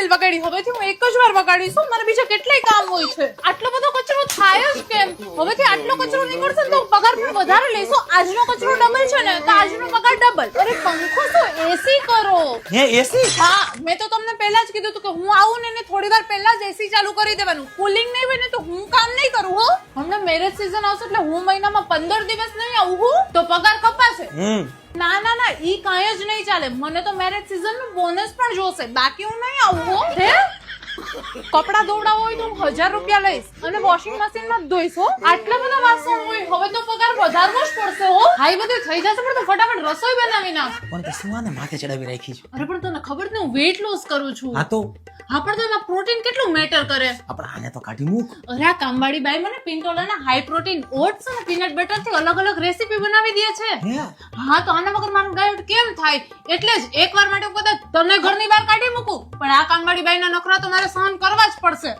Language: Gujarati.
બેલ વગાડી. હવેથી હું એક જ વાર વગાડીશ મને બીજા કેટલાય કામ હોય છે. આટલો બધો કચરો થાય જ કેમ? હવેથી આટલો કચરો નીકળશે તો પગાર પણ વધારે લેશો આજનો કચરો ડબલ છે ને તો આજનો પગાર ડબલ અરે પંખો તો એસી કરો? હે એસી હા મેં તો તમને પહેલા જ કીધું હતું કે હું આવું ને એને થોડી વાર પહેલા જ એસી ચાલુ કરી દેવાનું. કુલિંગ નહીં હોય ને તો હું કામ નહીં કરું હો. હમણાં મેરેજ સીઝન આવશે એટલે હું મહિનામાં પંદર દિવસ નહીં આવું હું. તો પગાર હમ ના ના ના ઈ કાંઈ જ નહીં ચાલે. મને તો મેરેજ સીઝનનું બોનસ પણ જોશે. બાકી હું નહીં આવું હો. કપડા ધોવડાવવા હોય તો હું હજાર રૂપિયા લઈશ અને વોશિંગ મશીનમાં જ ધોઈશ હો. આટલા બધા વાસણ હોય હવે તો પગાર વધારવો જ પડશે હો. હાઈ બધું થઈ જશે પણ તો ફટાફટ રસોઈ બનાવી નાખ પણ તે શું આને માથે ચડાવી રાખી છે? અરે પણ તને ખબર ને હું વેઇટ લોસ કરું છું. હા તો હા પણ તો એમાં પ્રોટીન કેટલું મેટર કરે? આપણે આને તો કાઢી મૂક. અરે આ કામવાળી બાઈ મને પિંટોલાના હાઈ પ્રોટીન ઓટ્સ અને પીનટ બટરથી અલગ અલગ રેસીપી બનાવી દે છે. હા? તો આના વગર મારું ડાયટ કેમ થાય? એટલે જ એકવાર માટે કદાચ તને ઘરની બહાર કાઢી મૂકું. પણ આ કામવાળી બાઈના નખરા તો મારે સહન કરવા જ પડશે.